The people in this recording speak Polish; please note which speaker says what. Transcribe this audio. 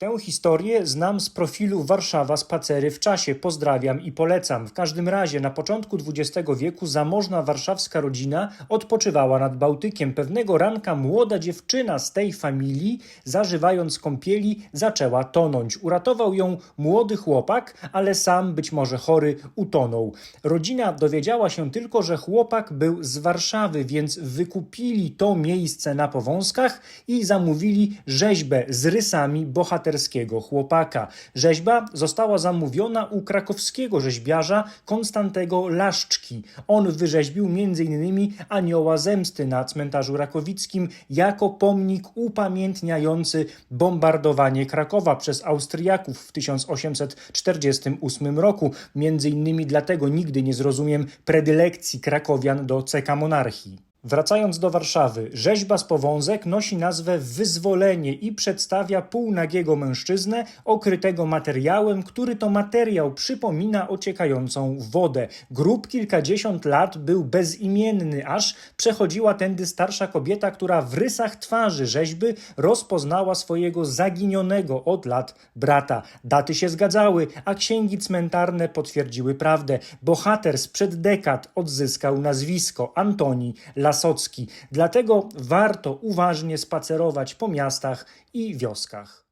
Speaker 1: Tę historię znam z profilu Warszawa Spacery w czasie. Pozdrawiam i polecam. W każdym razie na początku XX wieku zamożna warszawska rodzina odpoczywała nad Bałtykiem. Pewnego ranka młoda dziewczyna z tej familii, zażywając kąpieli, zaczęła tonąć. Uratował ją młody chłopak, ale sam, być może chory, utonął. Rodzina dowiedziała się tylko, że chłopak był z Warszawy, więc wykupili to miejsce na powązkach i zamówili rzeźbę z rysami bohaterskiego chłopaka. Rzeźba została zamówiona u krakowskiego rzeźbiarza Konstantego Laszczki. On wyrzeźbił m.in. anioła zemsty na cmentarzu rakowickim jako pomnik upamiętniający bombardowanie Krakowa przez Austriaków w 1848 roku. Między innymi dlatego nigdy nie zrozumiem predylekcji krakowian do CK monarchii. Wracając do Warszawy, rzeźba z powązek nosi nazwę Wyzwolenie i przedstawia półnagiego mężczyznę okrytego materiałem, który to materiał przypomina ociekającą wodę. Grób kilkadziesiąt lat był bezimienny, aż przechodziła tędy starsza kobieta, która w rysach twarzy rzeźby rozpoznała swojego zaginionego od lat brata. Daty się zgadzały, a księgi cmentarne potwierdziły prawdę. Bohater sprzed dekad odzyskał nazwisko Antoni Dlatego warto uważnie spacerować po miastach i wioskach.